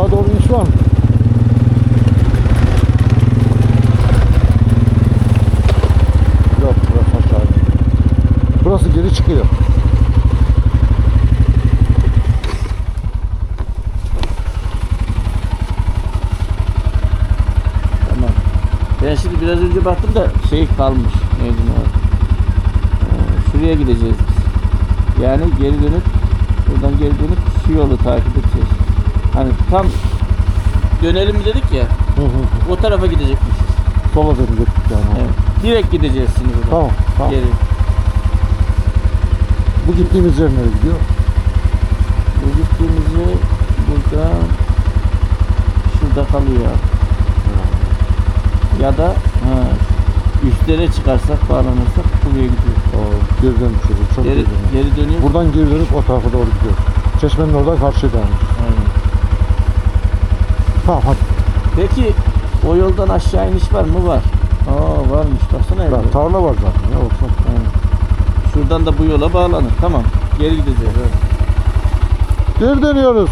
Aşağı doğru iniş var mı? Yok burası aşağı. Burası geri çıkıyor. Tamam. Ben şimdi biraz önce baktım da şey kalmış. Neydi o? Ee, şuraya gideceğiz. Yani geri dönüp buradan geri dönüp şu yolu takip edeceğiz. Hani tam dönelim dedik ya. Hı hı. O tarafa gidecekmişiz. Sola dönecektik yani. Evet. Direkt gideceğiz şimdi buradan. Tamam, tamam. Geri. Bu gittiğimiz yer nereye gidiyor? Bu gittiğimizi burada şurada kalıyor. Ya da ha, üstlere çıkarsak bağlanırsak buraya gidiyor. Geri dönmüş olur. Çok Geri, geri dönüyor. Buradan geri dönüp o tarafa doğru gidiyor. Çeşmenin oradan karşıya dönmüş. Aynen. Tamam hadi. Peki o yoldan aşağı iniş var mı? Var. Aa varmış baksana evde. Tarla var zaten ya olsun. Aynen. Şuradan da bu yola bağlanır. Tamam. Geri gideceğiz. Geri dönüyoruz.